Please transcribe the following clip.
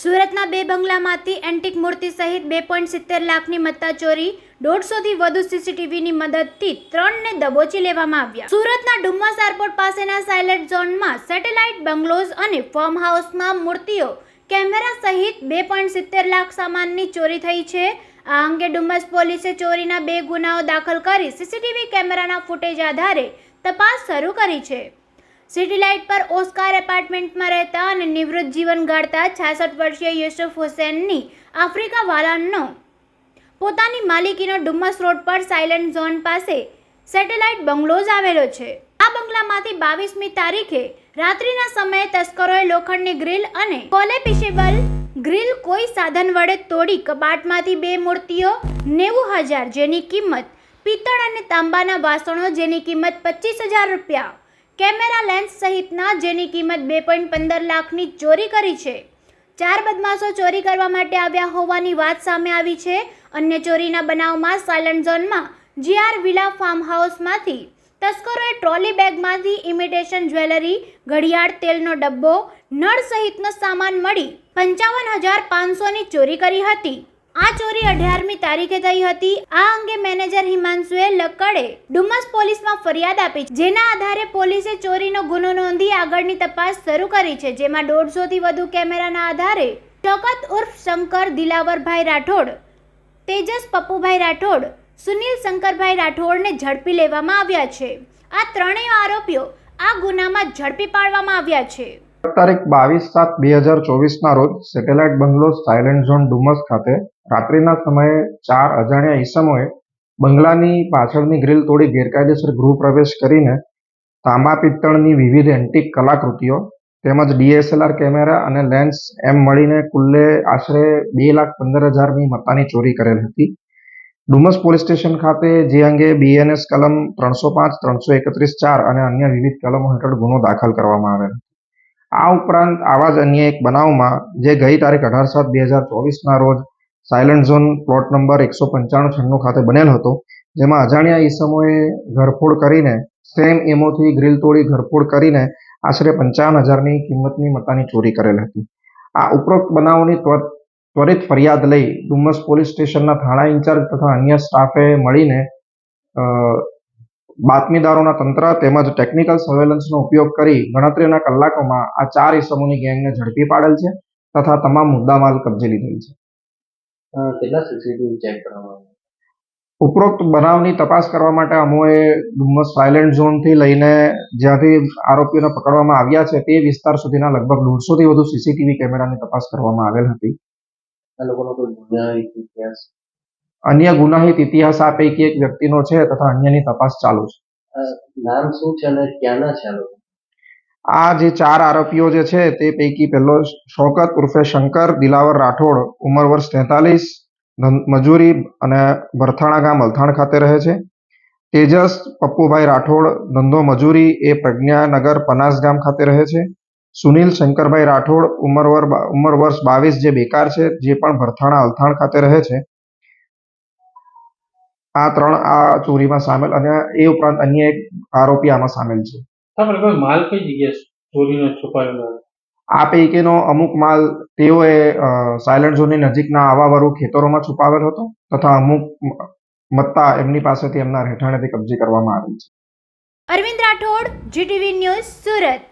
સુરતના બે બંગલામાંથી એન્ટિક મૂર્તિ સહિત બે પોઈન્ટ સિત્તેર લાખની મત્તા ચોરી દોઢસોથી વધુ સીસીટીવીની મદદથી ત્રણને દબોચી લેવામાં આવ્યા. સુરતના ડુમ્મસ એરપોર્ટ પાસેના સાયલેન્ટ ઝોનમાં સેટેલાઇટ બંગલોઝ અને ફાર્મ હાઉસમાં મૂર્તિઓ, કેમેરા સહિત બે પોઈન્ટ સિત્તેર લાખ સામાનની ચોરી થઈ છે. આ અંગે ડુમ્મસ પોલીસે ચોરીના બે ગુનાઓ દાખલ કરી સીસીટીવી કેમેરાના ફૂટેજ આધારે તપાસ શરૂ કરી છે. સિટી લાઇટ પર ઓસ્કાર એપાર્ટમેન્ટમાં રહેતા અને નિવૃત્ત જીવન ગાળતા છાસઠ વર્ષીય યુસુફ હુસેનની આફ્રિકા વાલાનનો પોતાની માલિકીનો ડુમ્મસ રોડ પર સાયલેન્ટ ઝોન પાસે સેટેલાઇટ બંગલોઝ આવેલો છે. આ બંગલામાંથી બાવીસમી તારીખે રાત્રિના સમયે તસ્કરોએ લોખંડની ગ્રીલ અને કોલેપિશેબલ ગ્રીલ કોઈ સાધન વડે તોડી કબાટમાંથી બે મૂર્તિઓ, નેવું હજાર જેની કિંમત, પિત્તળ અને તાંબાના વાસણો જેની કિંમત પચીસ હજાર રૂપિયા કેમેરા લેન્સ સહિતના, જેની કિંમત બે પોઈન્ટ પંદર લાખની ચોરી કરી છે. ચાર બદમાશો ચોરી કરવા માટે આવ્યા હોવાની વાત સામે આવી છે. અન્ય ચોરીના બનાવમાં સાયલન્ટ ઝોનમાં, જીઆર વિલા ફાર્મ હાઉસમાંથી તસ્કરોએ ટ્રોલી બેગમાંથી ઇમિટેશન જ્વેલરી, ઘડિયાળ, તેલનો ડબ્બો, નળ સહિતનો સામાન મળી પંચાવન હજાર પાંચસોની ચોરી કરી હતી. આ ચોરી અઢારમી તારીખે થઈ હતી. આ અંગે મેનેજર હિમાંશુએ લક્કડે ડુમસ પોલીસમાં ફરિયાદ આપી. જેના આધારે પોલીસે ચોરીનો ગુનો નોંધી આગળની તપાસ શરૂ કરી છે. જેમાં દોઢસોથી વધુ કેમેરાના આધારે શોકત ઉર્ફ શંકર, દિલાવરભાઈ રાઠોડ, તેજસ પપ્પુભાઈ રાઠોડ, સુનિલ શંકરભાઈ રાઠોડને ઝડપી લેવામાં આવ્યા છે. આ ત્રણેય આરોપીઓ આ ગુનામાં ઝડપી પાડવામાં આવ્યા છે. તારીખ બાવીસ સાત બે હજાર ચોવીસના રોજ satellite bungalow silent zone Dumas ખાતે રાત્રિના સમયે ચાર અજાણ્યા ઈસમોએ બંગલાની પાછળની ગ્રીલ તોડી ગેરકાયદેસર ગૃહ પ્રવેશ કરીને તાંબા પિત્તળની વિવિધ એન્ટિક કલાકૃતિઓ તેમજ ડીએસએલઆર કેમેરા અને લેન્સ એમ મળીને કુલ્લે આશરે બે લાખ પંદર હજારની મત્તાની ચોરી કરેલ હતી. ડુમસ પોલીસ સ્ટેશન ખાતે જે અંગે બીએનએસ કલમ ત્રણસો પાંચ, ત્રણસો એકત્રીસ ચાર અને અન્ય વિવિધ કલમો હેઠળ ગુનો દાખલ કરવામાં આવેલ. આ ઉપરાંત આવા જ અન્ય એક બનાવમાં જે ગઈ તારીખ અઢાર સાત બે હજાર ચોવીસના રોજ સાયલન્ટ ઝોન પ્લોટ નંબર એકસો પંચાણું છન્નું ખાતે બનેલ હતો, જેમાં અજાણ્યા ઈસમોએ ઘરફોડ કરીને સેમ એમોથી ગ્રીલ તોડી ઘરફોડ કરીને આશરે પંચાવન હજારની કિંમતની મતાની ચોરી કરેલ હતી. આ ઉપરોક્ત બનાવોની ત્વરિત ફરિયાદ લઈ ડુમસ પોલીસ સ્ટેશનના થાણા ઇન્ચાર્જ તથા અન્ય સ્ટાફે મળીને બાતમીદારોના તંત્ર તેમજ ટેકનિકલ સર્વેલન્સનો ઉપયોગ કરી ગણતરીના કલાકોમાં આ ચાર ઇસમોની ગેંગને ઝડપી પાડેલ છે તથા તમામ મુદ્દામાલ કબજે લીધેલ છે. કેટલા સીસીટીવી ચેક કરવામાં ઉપરોક્ત બનાવની તપાસ કરવા માટે અમોએ ડુમ્મસ સાયલેન્ટ ઝોનથી લઈને જ્યાંથી આરોપીઓને પકડવામાં આવ્યા છે તે વિસ્તાર સુધીના લગભગ દોઢસોથી વધુ સીસીટીવી કેમેરાની તપાસ કરવામાં આવેલ હતી. આ લોકોનો કોઈ ગુનાહિત ઇતિહાસ? અન્ય ગુનાહિત ઇતિહાસ આ પૈકી એક વ્યક્તિનો છે તથા અન્યની તપાસ ચાલુ છે. નામ શું છે અને ક્યાંના છે આ જે ચાર આરોપીઓ જે છે તે પૈકી પહેલો શોકત ઉર્ફે શંકર દિલાવર રાઠોડ ઉંમર વર્ષ તેતાલીસ મજૂરી અને ભરથાણા ગામ અલથાણ ખાતે રહે છે. તેજસ પપ્પુભાઈ રાઠોડ ધંધો મજૂરી એ પ્રજ્ઞાનગર પનાસ ગામ ખાતે રહે છે. સુનિલ શંકરભાઈ રાઠોડ ઉંમર ઉંમર વર્ષ બાવીસ જે બેકાર છે જે પણ ભરથાણા અલથાણ ખાતે રહે છે. આ ત્રણ આ ચોરીમાં સામેલ અને એ ઉપરાંત અન્ય એક આરોપી આમાં સામેલ છે. માલ કઈ જગ્યાએ ચોરીનો છુપાયેલો આ પૈકીનો અમુક માલ તેઓએ સાયલન્ટ ઝોનની નજીકના આવાવાળું ખેતરોમાં છુપાવેલ હતો તથા અમુક મત્તા એમની પાસેથી એમના રહેઠાણેથી કબજે કરવામાં આવેલ છે. Arvind Rathod GTV news Surat.